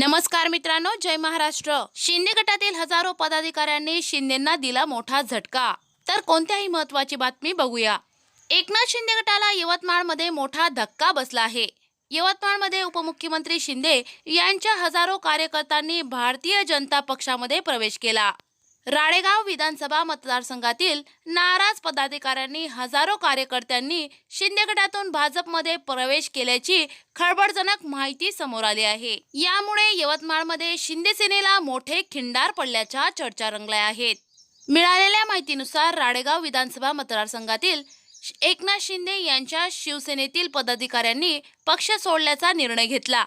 नमस्कार मित्रांनो जय महाराष्ट्र. शिंदे गटातील हजारो पदाधिकाऱ्यांनी शिंदेंना दिला मोठा झटका. तर कोणत्याही महत्वाची बातमी बघूया. एकनाथ शिंदे गटाला यवतमाळमध्ये मोठा धक्का बसला आहे. यवतमाळमध्ये उपमुख्यमंत्री शिंदे यांच्या हजारो कार्यकर्त्यांनी भारतीय जनता पक्षामध्ये प्रवेश केला. राळेगाव विधानसभा मतदारसंघातील नाराज पदाधिकाऱ्यांनी हजारो कार्यकर्त्यांनी शिंदे गटातून भाजपमध्ये प्रवेश केल्याची खळबळजनक माहिती समोर आली आहे. यामुळे यवतमाळमध्ये शिंदे सेनेला मोठे खिंडार पडल्याच्या चर्चा रंगल्या आहेत. मिळालेल्या माहितीनुसार राळेगाव विधानसभा मतदारसंघातील एकनाथ शिंदे यांच्या शिवसेनेतील पदाधिकाऱ्यांनी पक्ष सोडल्याचा निर्णय घेतला.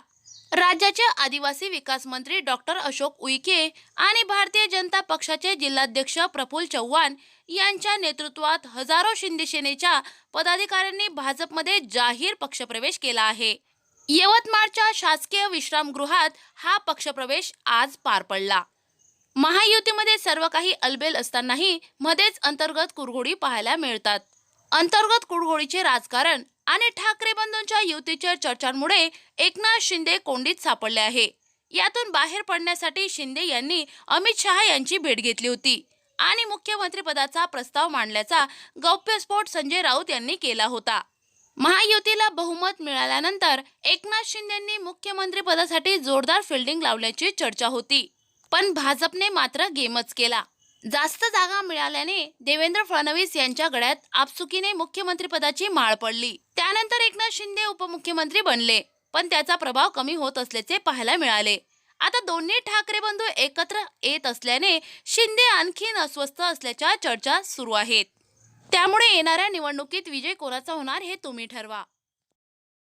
राज्याचे आदिवासी विकास मंत्री डॉक्टर अशोक उईके आणि भारतीय जनता पक्षाचे जिल्हाध्यक्ष प्रफुल्ल चव्हाण यांच्या नेतृत्वात हजारो शिंदे सेनेच्या पदाधिकाऱ्यांनी भाजपमध्ये जाहीर पक्षप्रवेश केला आहे. यवतमाळच्या शासकीय विश्रामगृहात हा पक्षप्रवेश आज पार पडला. महायुतीमध्ये सर्व काही अलबेल असतानाही मध्येच अंतर्गत कुरघोडी पाहायला मिळतात. अंतर्गत कुरघोडीचे राजकारण आणि ठाकरे बंधूंच्या युतीच्या चर्चांमुळे एकनाथ शिंदे कोंडीत सापडले आहे. यातून बाहेर पडण्यासाठी शिंदे यांनी अमित शहा यांची भेट घेतली होती आणि मुख्यमंत्रीपदाचा प्रस्ताव मांडल्याचा गौप्यस्फोट संजय राऊत यांनी केला होता. महायुतीला बहुमत मिळाल्यानंतर एकनाथ शिंदेंनी मुख्यमंत्रीपदासाठी जोरदार फिल्डिंग लावल्याची चर्चा होती. पण भाजपने मात्र गेमच केला. जास्त जागा मिळाल्याने देवेंद्र फडणवीस यांच्या गळ्यात आपसुकीने मुख्यमंत्रीपदाची माळ पडली. त्यानंतर एकनाथ शिंदे उपमुख्यमंत्री बनले पण त्याचा प्रभाव कमी होत असल्याचे पाहायला मिळाले. आता दोन्ही ठाकरे बंधू एकत्र येत असल्याने शिंदे आणखीन अस्वस्थ असल्याच्या चर्चा सुरू आहेत. त्यामुळे येणाऱ्या निवडणुकीत विजय कोणाचा होणार हे तुम्ही ठरवा.